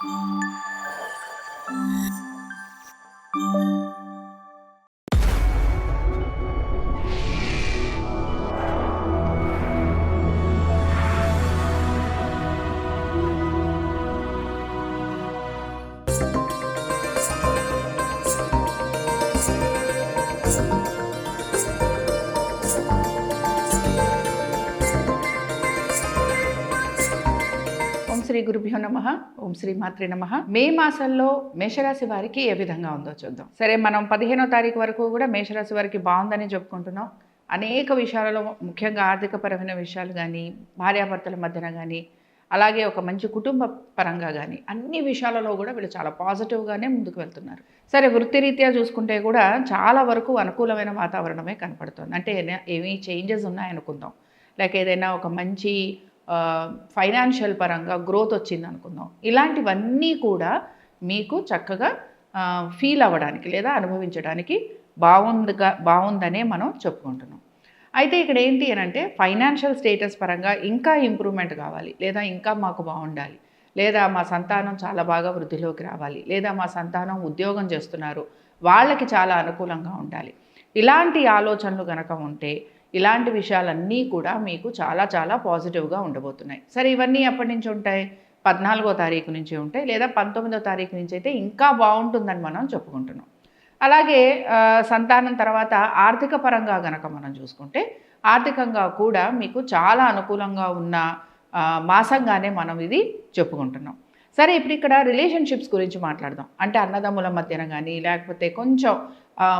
ఓం శ్రీ గురుభ్యో నమ. ఓం శ్రీ మాత్రి నమ. మే మాసంలో మేషరాశి వారికి ఏ విధంగా ఉందో చూద్దాం. సరే మనం పదిహేనో తారీఖు వరకు కూడా మేషరాశి వారికి బాగుందని చెప్పుకుంటున్నాం. అనేక విషయాలలో ముఖ్యంగా ఆర్థికపరమైన విషయాలు కానీ భార్యాభర్తల మధ్యన కానీ అలాగే ఒక మంచి కుటుంబ పరంగా కానీ అన్ని విషయాలలో కూడా వీళ్ళు చాలా పాజిటివ్గానే ముందుకు వెళ్తున్నారు. సరే వృత్తిరీత్యా చూసుకుంటే కూడా చాలా వరకు అనుకూలమైన వాతావరణమే కనపడుతుంది. అంటే ఏమీ చేంజెస్ ఉన్నాయనుకుందాం. లేక ఏదైనా ఒక మంచి ఫైనాన్షియల్ పరంగా గ్రోత్ వచ్చింది అనుకుందాం. ఇలాంటివన్నీ కూడా మీకు చక్కగా ఫీల్ అవ్వడానికి లేదా అనుభవించడానికి బాగుందిగా బాగుందనే మనం చెప్పుకుంటున్నాం. అయితే ఇక్కడ ఏంటి అని అంటే ఫైనాన్షియల్ స్టేటస్ పరంగా ఇంకా ఇంప్రూవ్మెంట్ కావాలి లేదా ఇంకా మాకు బాగుండాలి లేదా మా సంతానం చాలా బాగా వృద్ధిలోకి రావాలి లేదా మా సంతానం ఉద్యోగం చేస్తున్నారు వాళ్ళకి చాలా అనుకూలంగా ఉండాలి. ఇలాంటి ఆలోచనలు కనుక ఉంటే ఇలాంటి విషయాలన్నీ కూడా మీకు చాలా చాలా పాజిటివ్గా ఉండబోతున్నాయి. సరే ఇవన్నీ ఎప్పటి నుంచి ఉంటాయి? పద్నాలుగో తారీఖు నుంచి ఉంటాయి లేదా పంతొమ్మిదో తారీఖు నుంచి అయితే ఇంకా బాగుంటుందని మనం చెప్పుకుంటున్నాం. అలాగే సంతానం తర్వాత ఆర్థిక పరంగా గనక మనం చూసుకుంటే ఆర్థికంగా కూడా మీకు చాలా అనుకూలంగా ఉన్న మాసంగానే మనం ఇది చెప్పుకుంటున్నాం. సరే ఇప్పుడు ఇక్కడ రిలేషన్షిప్స్ గురించి మాట్లాడదాం. అంటే అన్నదమ్ముల మధ్యన కానీ లేకపోతే కొంచెం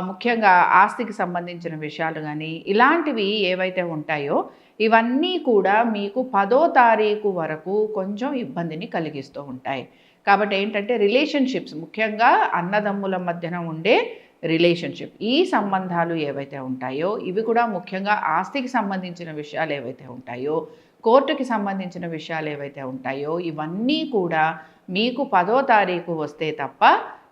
ముఖ్యంగా ఆస్తికి సంబంధించిన విషయాలు కానీ ఇలాంటివి ఏవైతే ఉంటాయో ఇవన్నీ కూడా మీకు పదో తారీఖు వరకు కొంచెం ఇబ్బందిని కలిగిస్తూ ఉంటాయి. కాబట్టి ఏంటంటే రిలేషన్షిప్స్ ముఖ్యంగా అన్నదమ్ముల మధ్యన ఉండే రిలేషన్షిప్ ఈ సంబంధాలు ఏవైతే ఉంటాయో ఇవి కూడా ముఖ్యంగా ఆస్తికి సంబంధించిన విషయాలు ఏవైతే ఉంటాయో కోర్టుకి సంబంధించిన విషయాలు ఏవైతే ఉంటాయో ఇవన్నీ కూడా మీకు పదో తారీఖు వస్తే తప్ప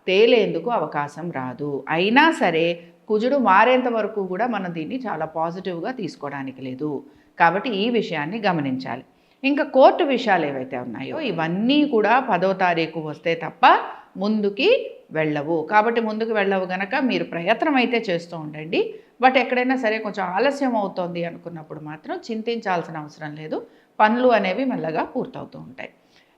తేలేందుకు అవకాశం రాదు. అయినా సరే కుజుడు మారేంత వరకు కూడా మనం దీన్ని చాలా పాజిటివ్గా తీసుకోవడానికి లేదు. కాబట్టి ఈ విషయాన్ని గమనించాలి. ఇంకా కోర్టు విషయాలు ఏవైతే ఉన్నాయో ఇవన్నీ కూడా పదో తారీఖు వస్తే తప్ప ముందుకి వెళ్ళవు. కాబట్టి ముందుకు వెళ్ళవు గనక మీరు ప్రయత్నం అయితే చేస్తూ ఉండండి. బట్ ఎక్కడైనా సరే కొంచెం ఆలస్యం అవుతోంది అనుకున్నప్పుడు మాత్రం చింతించాల్సిన అవసరం లేదు. పనులు అనేవి మెల్లగా పూర్తవుతూ ఉంటాయి.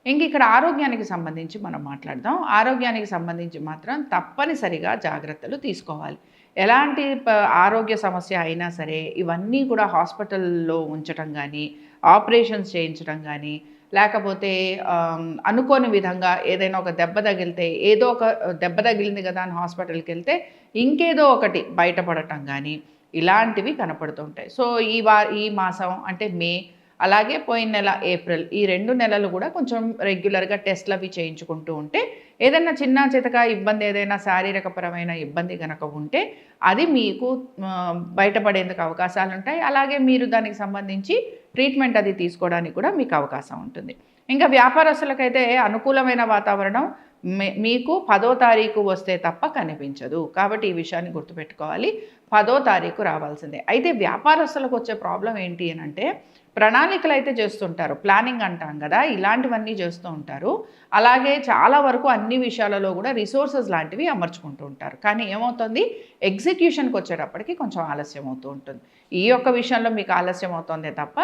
ఇంక ఇక్కడ ఆరోగ్యానికి సంబంధించి మనం మాట్లాడదాం. ఆరోగ్యానికి సంబంధించి మాత్రం తప్పనిసరిగా జాగ్రత్తలు తీసుకోవాలి. ఎలాంటి ప- ఆరోగ్య సమస్య అయినా సరే ఇవన్నీ కూడా హాస్పిటల్లో ఉంచటం కానీ ఆపరేషన్స్ చేయించడం కానీ లేకపోతే అనుకోని విధంగా ఏదైనా ఒక దెబ్బ తగిలితే ఏదో ఒక దెబ్బ తగిలింది కదా అని హాస్పిటల్కి వెళ్తే ఇంకేదో ఒకటి బయటపడటం కానీ ఇలాంటివి కనపడుతుంటాయి సో ఈ వా ఈ మాసం అంటే మే అలాగే పోయిన నెల ఏప్రిల్ ఈ రెండు నెలలు కూడా కొంచెం రెగ్యులర్గా టెస్ట్లు అవి చేయించుకుంటూ ఉంటే ఏదైనా చిన్న చితక ఇబ్బంది ఏదైనా శారీరకపరమైన ఇబ్బంది కనుక ఉంటే అది మీకు బయటపడేందుకు అవకాశాలు ఉంటాయి అలాగే మీరు దానికి సంబంధించి ట్రీట్మెంట్ అది తీసుకోవడానికి కూడా మీకు అవకాశం ఉంటుంది. ఇంకా వ్యాపారస్తులకైతే అనుకూలమైన వాతావరణం మీకు పదో తారీఖు వస్తే తప్ప కనిపించదు. కాబట్టి ఈ విషయాన్ని గుర్తుపెట్టుకోవాలి. పదో తారీఖు రావాల్సిందే. అయితే వ్యాపారస్తులకు వచ్చే ప్రాబ్లం ఏంటి అని అంటే ప్రణాళికలు అయితే చేస్తుంటారు. ప్లానింగ్ అంటాం కదా ఇలాంటివన్నీ చేస్తూ ఉంటారు. అలాగే చాలా వరకు అన్ని విషయాలలో కూడా రిసోర్సెస్ లాంటివి అమర్చుకుంటూ ఉంటారు. కానీ ఏమవుతుంది? ఎగ్జిక్యూషన్కి వచ్చేటప్పటికి కొంచెం ఆలస్యం అవుతూ ఉంటుంది. ఈ యొక్క విషయంలో మీకు ఆలస్యం అవుతుందే తప్ప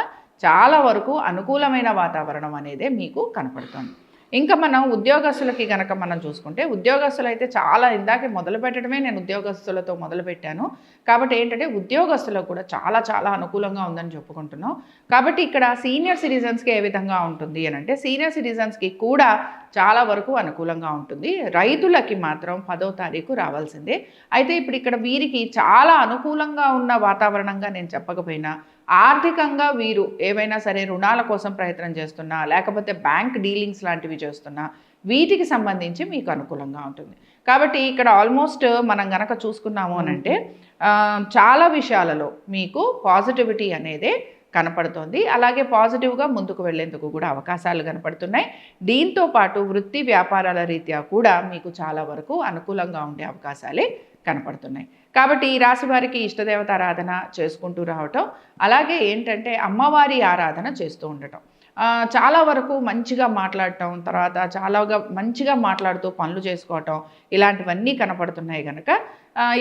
చాలా వరకు అనుకూలమైన వాతావరణం అనేదే మీకు కనపడుతుంది. ఇంకా మనం ఉద్యోగస్తులకి కనుక మనం చూసుకుంటే ఉద్యోగస్తులు అయితే చాలా ఇందాకే మొదలు పెట్టడమే నేను ఉద్యోగస్తులతో మొదలుపెట్టాను. కాబట్టి ఏంటంటే ఉద్యోగస్తులకు కూడా చాలా చాలా అనుకూలంగా ఉందని చెప్పుకుంటున్నాం. కాబట్టి ఇక్కడ సీనియర్ సిటిజన్స్కి ఏ విధంగా ఉంటుంది అని అంటే సీనియర్ సిటిజన్స్కి కూడా చాలా వరకు అనుకూలంగా ఉంటుంది. రైతులకి మాత్రం పదో తారీఖు రావాల్సిందే. అయితే ఇప్పుడు ఇక్కడ వీరికి చాలా అనుకూలంగా ఉన్న వాతావరణంగా నేను చెప్పకపోయినా ఆర్థికంగా వీరు ఏవైనా సరే రుణాల కోసం ప్రయత్నం చేస్తున్నా లేకపోతే బ్యాంక్ డీలింగ్స్ లాంటివి చేస్తున్నా వీటికి సంబంధించి మీకు అనుకూలంగా ఉంటుంది. కాబట్టి ఇక్కడ ఆల్మోస్ట్ మనం గనక చూసుకున్నాము అని అంటే చాలా విషయాలలో మీకు పాజిటివిటీ అనేది కనపడుతోంది. అలాగే పాజిటివ్గా ముందుకు వెళ్ళేందుకు కూడా అవకాశాలు కనపడుతున్నాయి. దీంతో పాటు వృత్తి వ్యాపారాల రీత్యా కూడా మీకు చాలా వరకు అనుకూలంగా ఉండే అవకాశాలే కనపడుతున్నాయి. కాబట్టి ఈ రాశి వారికి ఇష్టదేవత ఆరాధన చేసుకుంటూ రావటం అలాగే ఏంటంటే అమ్మవారి ఆరాధన చేస్తూ ఉండటం. చాలా వరకు మంచిగా మాట్లాడటం తర్వాత చాలాగా మంచిగా మాట్లాడుతూ పనులు చేసుకోవటం ఇలాంటివన్నీ కనపడుతున్నాయి కనుక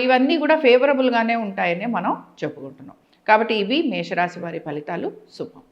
ఇవన్నీ కూడా ఫేవరబుల్గానే ఉంటాయని మనం చెప్పుకుంటున్నాం. కాబట్టి ఇవి మేషరాశి వారి ఫలితాలు. శుభం.